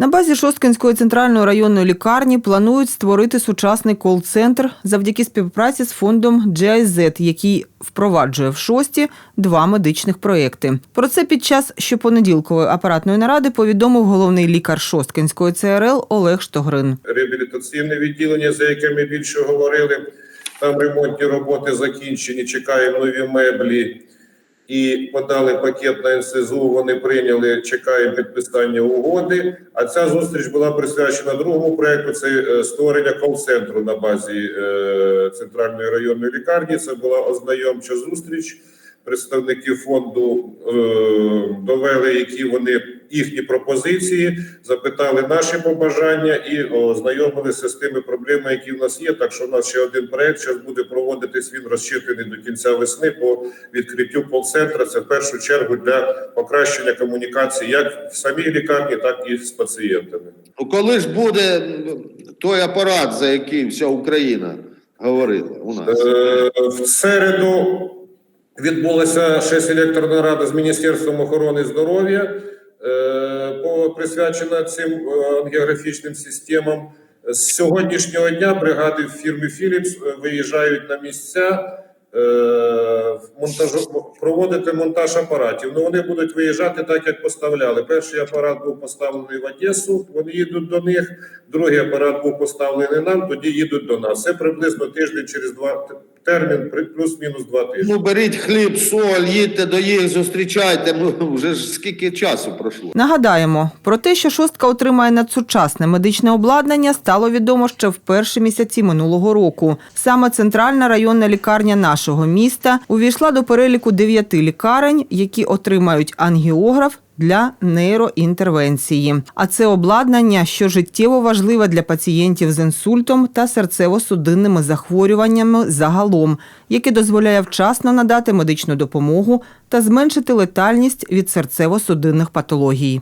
На базі Шосткинської центральної районної лікарні планують створити сучасний кол-центр завдяки співпраці з фондом GIZ, який впроваджує в шості два медичних проекти. Про це під час щопонеділкової апаратної наради повідомив головний лікар Шосткинської ЦРЛ Олег Штогрин. реабілітаційне відділення, за яке ми більше говорили. Там ремонтні роботи закінчені, чекаємо нові меблі. І подали пакет на НСЗУ. Вони прийняли, чекаємо підписання угоди. А ця зустріч була присвячена другому проекту. Це е, створення кол-центру на базі е, центральної районної лікарні. Це була ознайомча зустріч. Представники фонду е, довели, які вони їхні пропозиції, запитали наші побажання і ознайомилися з тими проблемами, які в нас є. Так що в нас ще один проект зараз буде проводитись. Він розчитаний до кінця весни по відкриттю кол-центра. Це в першу чергу для покращення комунікації як в самій лікарні, так і з пацієнтами. Ну, коли ж буде той апарат, за який вся Україна говорила у нас? Е, В середу відбулася ще селекторна рада з Міністерством охорони здоров'я, е, присвячена цим е, ангіографічним системам. З сьогоднішнього дня бригади фірмі Philips е, виїжджають на місця. монтажу проводити монтаж апаратів. Ну вони будуть виїжджати так, як поставляли. Перший апарат був поставлений в Одесу. Вони їдуть до них. Другий апарат був поставлений нам. Тоді їдуть до нас. Це приблизно тиждень через два термін, при- плюс-мінус два тижні. Ну, беріть хліб, соль, їдьте до їх, зустрічайте. Ну, вже ж скільки часу пройшло. Нагадаємо, про те, що шостка отримає надсучасне медичне обладнання, стало відомо ще в перші місяці минулого року. Саме центральна районна лікарня нашого міста увійшла до переліку дев'яти лікарень, які отримають ангіограф. Для нейроінтервенції, а це обладнання, що життєво важливе для пацієнтів з інсультом та серцево-судинними захворюваннями загалом, яке дозволяє вчасно надати медичну допомогу та зменшити летальність від серцево-судинних патологій.